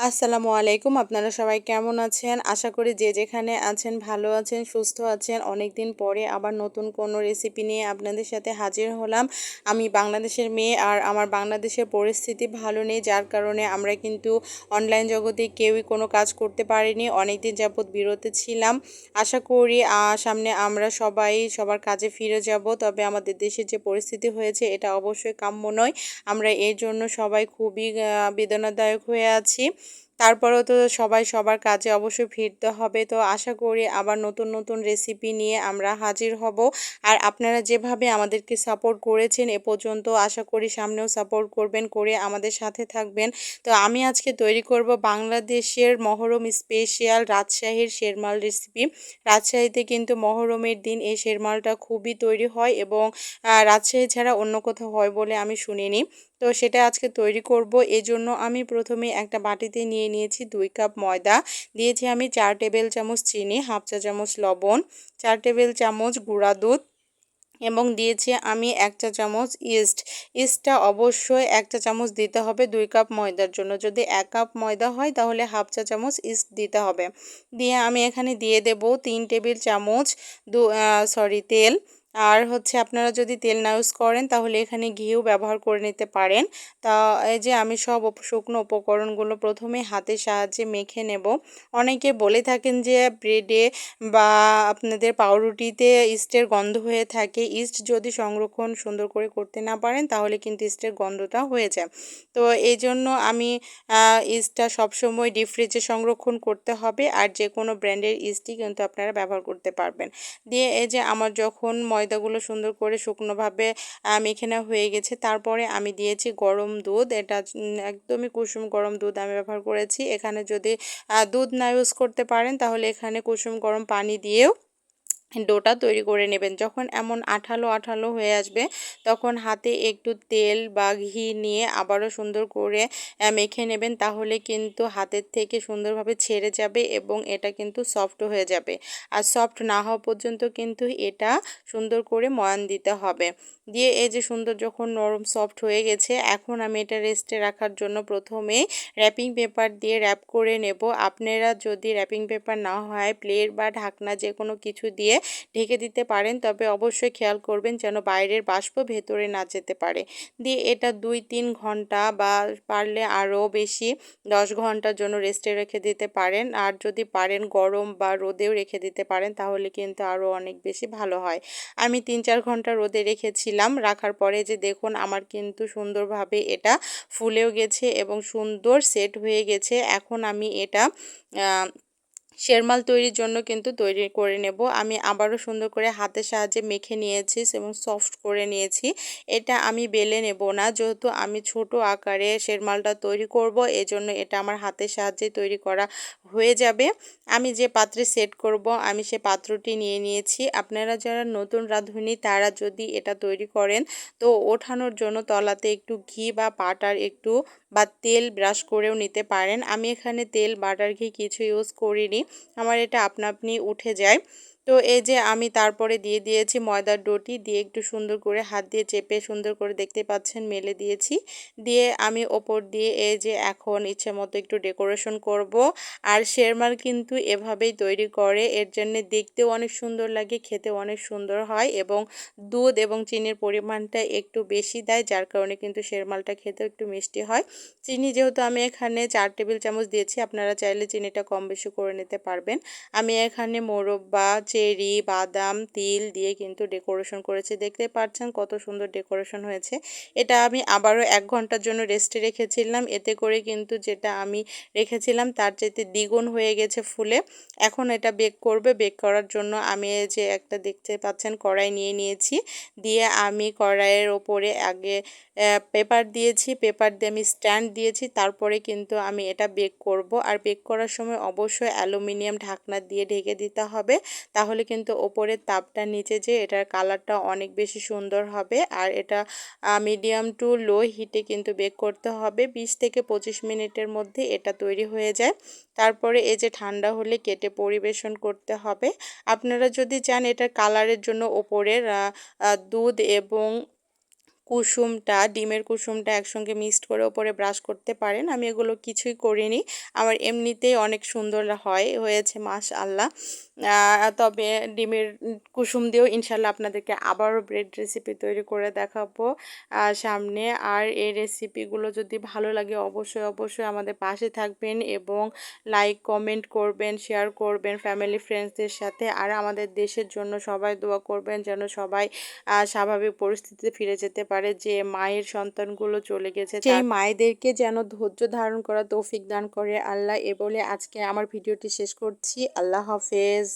আসসালামু আলাইকুম। আপনারা সবাই কেমন আছেন? আশা করি যে যেখানে আছেন ভালো আছেন, সুস্থ আছেন। অনেক দিন পরে আবার নতুন কোনো রেসিপি নিয়ে আপনাদের সাথে হাজির হলাম। আমি বাংলাদেশের মেয়ে আর আমার বাংলাদেশের পরিস্থিতি ভালো নেই, যার কারণে আমরা কিন্তু অনলাইন জগতে কেউই কোনো কাজ করতে পারিনি। অনেক দিন যাবৎ বিরতে ছিলাম। আশা করি সামনে আমরা সবাই সবার কাজে ফিরে যাব। তবে আমাদের দেশের যে পরিস্থিতি হয়েছে, এটা অবশ্যই কাম্য নয়। আমরা এর জন্য সবাই খুবই বেদনাদায়ক হয়ে আছি। ん? তারপরেও তো সবাই সবার কাজে অবশ্যই ফিরতে হবে। তো আশা করি আবার নতুন নতুন রেসিপি নিয়ে আমরা হাজির হব। আর আপনারা যেভাবে আমাদেরকে সাপোর্ট করেছেন এ পর্যন্ত আশা করি সামনেও সাপোর্ট করবেন, করে আমাদের সাথে থাকবেন। তো আমি আজকে তৈরি করব বাংলাদেশের মহরম স্পেশাল রাজশাহীর শেরমাল রেসিপি রাজশাহীতে কিন্তু মহরমের দিন এই শেরমালটা খুবই তৈরি হয় এবং রাজশাহী ছাড়া অন্য কোথাও হয় বলে আমি শুনিনি। তো সেটা আজকে তৈরি করব। এজন্য আমি প্রথমে একটা বাটিতে নিয়ে নিয়েছি দুই কাপ ময়দা। দিয়েছি আমি চার টেবিল চামচ চিনি, হাফ চা চামচ লবণ, চার টেবিল চামচ গুঁড়া দুধ এবং দিয়েছি আমি এক চা চামচ ইস্ট। ইস্টটা অবশ্যই এক চা চামচ দিতে হবে দুই কাপ ময়দার জন্য। যদি এক কাপ ময়দা হয় তাহলে হাফ চা চামচ ইস্ট দিতে হবে। দিয়ে আমি এখানে দিয়ে দেব তিন টেবিল চামচ দু সরি তেল। আর হচ্ছে আপনারা যদি তেল না ইউজ করেন, তাহলে এখানে ঘিও ব্যবহার করে নিতে পারেন। তা এই যে আমি সব শুকনো উপকরণগুলো প্রথমে হাতের সাহায্যে মেখে নেব। অনেকে বলে থাকেন যে ব্রেডে বা আপনাদের পাউরুটিতে ইস্টের গন্ধ হয়ে থাকে। ইস্ট যদি সংরক্ষণ সুন্দর করে করতে না পারেন, তাহলে কিন্তু ইস্টের গন্ধটা হয়ে যায়। তো এই জন্য আমি ইস্টটা সবসময় ডিপ ফ্রিজে সংরক্ষণ করতে হবে। আর যে কোনো ব্র্যান্ডের ইস্টই কিন্তু আপনারা ব্যবহার করতে পারবেন। দিয়ে এই যে আমার যখন ময় ময়দাগুলো সুন্দর করে শুকনোভাবে মেখে হয়ে গেছে। তারপরে আমি দিয়েছি গরম দুধ। এটা একদমই কুসুম গরম দুধ আমি ব্যবহার করেছি। এখানে যদি দুধ না ইউজ করতে পারেন, তাহলে এখানে কুসুম গরম পানি দিয়েও ডোটা তৈরি করে নেবেন। যখন এমন আঠালো আঠালো হয়ে আসবে, তখন হাতে একটু তেল বা ঘি নিয়ে আবারও সুন্দর করে মেখে নেবেন। তাহলে কিন্তু হাতের থেকে সুন্দরভাবে ছেড়ে যাবে এবং এটা কিন্তু সফট হয়ে যাবে। আর সফট না হওয়া পর্যন্ত কিন্তু এটা সুন্দর করে ময়ান দিতে হবে। দিয়ে এই যে সুন্দর যখন নরম সফট হয়ে গেছে, এখন আমি এটা রেস্টে রাখার জন্য প্রথমে র্যাপিং পেপার দিয়ে র্যাপ করে নেব। আপনারা যদি র্যাপিং পেপার না হয় প্লেট বা ঢাকনা যে কোনো কিছু দিয়ে ঢেকে দিতে পারেন। তবে অবশ্যই খেয়াল করবেন যেন বাইরের বাষ্প ভেতরে না যেতে পারে। দিয়ে এটা দুই তিন ঘণ্টা বা পারলে আরও বেশি দশ ঘণ্টার জন্য রেস্টে রেখে দিতে পারেন। আর যদি পারেন গরম বা রোদেও রেখে দিতে পারেন, তাহলে কিন্তু আরও অনেক বেশি ভালো হয়। আমি তিন চার ঘণ্টা রোদে রেখেছিলাম, রাখার পরে যে দেখুন আমার কিন্তু সুন্দরভাবে এটা ফুলেও গেছে এবং সুন্দর সেট হয়ে গেছে। এখন আমি এটা শেরমাল তৈরির জন্য কিন্তু তৈরি করে নেব। আমি আবারও সুন্দর করে হাতের সাহায্যে মেখে নিয়েছি এবং সফট করে নিয়েছি। এটা আমি বেলে নেব না। যেহেতু আমি ছোট আকারে শেরমালটা তৈরি করব, এজন্য এটা আমার হাতের সাহায্যে তৈরি করা হয়ে যাবে। আমি যে পাত্রে সেট করব, আমি সে পাত্রটি নিয়ে নিয়েছি। আপনারা যারা নতুন রাঁধুনি, তারা যদি এটা তৈরি করেন, তো ওঠানোর জন্য তলাতে একটু ঘি বা বাটার একটু বা তেল ব্রাশ করেও নিতে পারেন। আমি এখানে তেল, বাটার, ঘি কিছু ইউজ করিনি। আমার এটা আপনা আপনি উঠে যায়। তো এই যে আমি তারপরে দিয়ে দিয়েছি ময়দার ডোটি, দিয়ে একটু সুন্দর করে হাত দিয়ে চেপে সুন্দর করে দেখতে পাচ্ছেন, মেলে দিয়েছি। দিয়ে আমি ওপর দিয়ে এই যে এখন ইচ্ছে মতো একটু ডেকোরেশন করব। আর শেরমাল কিন্তু এভাবেই তৈরি করে, এর জন্য দেখতেও অনেক সুন্দর লাগে, খেতেও অনেক সুন্দর হয় এবং দুধ এবং চিনির পরিমাণটা একটু বেশি দেয়, যার কারণে কিন্তু শেরমালটা খেতেও একটু মিষ্টি হয়। চিনি যেহেতু আমি এখানে চার টেবিল চামচ দিয়েছি, আপনারা চাইলে চিনিটা কম বেশি করে নিতে পারবেন। আমি এখানে মোরব্বা চেরি বাদাম, তিল দিয়ে কিন্তু ডেকোরেশন করেছি। দেখতে পাচ্ছেন কত সুন্দর ডেকোরেশন হয়েছে। এটা আমি আবারও এক ঘণ্টার জন্য রেস্টে রেখেছিলাম। এতে করে কিন্তু যেটা আমি রেখেছিলাম তার চাইতে দ্বিগুণ হয়ে গেছে ফুলে। এখন এটা বেক করবে। বেক করার জন্য আমি যে একটা দেখতে পাচ্ছেন কড়াই নিয়ে নিয়েছি। দিয়ে আমি কড়াইয়ের ওপরে আগে পেপার দিয়েছি। পেপার দিয়ে আমি স্ট্যান্ড দিয়েছি। তারপরে কিন্তু আমি এটা বেক করব। আর বেক করার সময় অবশ্যই অ্যালুমিনিয়াম ঢাকনা দিয়ে ঢেকে দিতে হবে। তাহলে কিন্তু ওপরের তাপটা নিচে যে এটার কালারটা অনেক বেশি সুন্দর হবে। আর এটা মিডিয়াম টু লো হিটে কিন্তু বেক করতে হবে। বিশ থেকে পঁচিশ মিনিটের মধ্যে এটা তৈরি হয়ে যায়। তারপরে এই যে ঠান্ডা হলে কেটে পরিবেশন করতে হবে। আপনারা যদি চান এটার কালারের জন্য ওপরের দুধ এবং কুসুমটা, ডিমের কুসুমটা একসঙ্গে মিক্সড করে ওপরে ব্রাশ করতে পারেন। আমি এগুলো কিছুই করিনি। আমার এমনিতেই অনেক সুন্দর হয়, হয়েছে মাশ আল্লাহ তবে ডিমের কুসুম দিয়েও ইনশাল্লাহ আপনাদেরকে আবারও ব্রেড রেসিপি তৈরি করে দেখাবো সামনে। আর এই রেসিপিগুলো যদি ভালো লাগে, অবশ্যই অবশ্যই আমাদের পাশে থাকবেন এবং লাইক কমেন্ট করবেন শেয়ার করবেন ফ্যামিলি ফ্রেন্ডসদের সাথে। আর আমাদের দেশের জন্য সবাই দোয়া করবেন যেন সবাই স্বাভাবিক পরিস্থিতিতে ফিরে যেতে পারে যে মায়ের সন্তানগুলো চলে গেছে সেই মায়েদেরকে যেন ধৈর্য ধারণ করা তৌফিক দান করে। আল্লাহ এ বলে আজকে আমার ভিডিওটি শেষ করছি। আল্লাহ হাফেজ।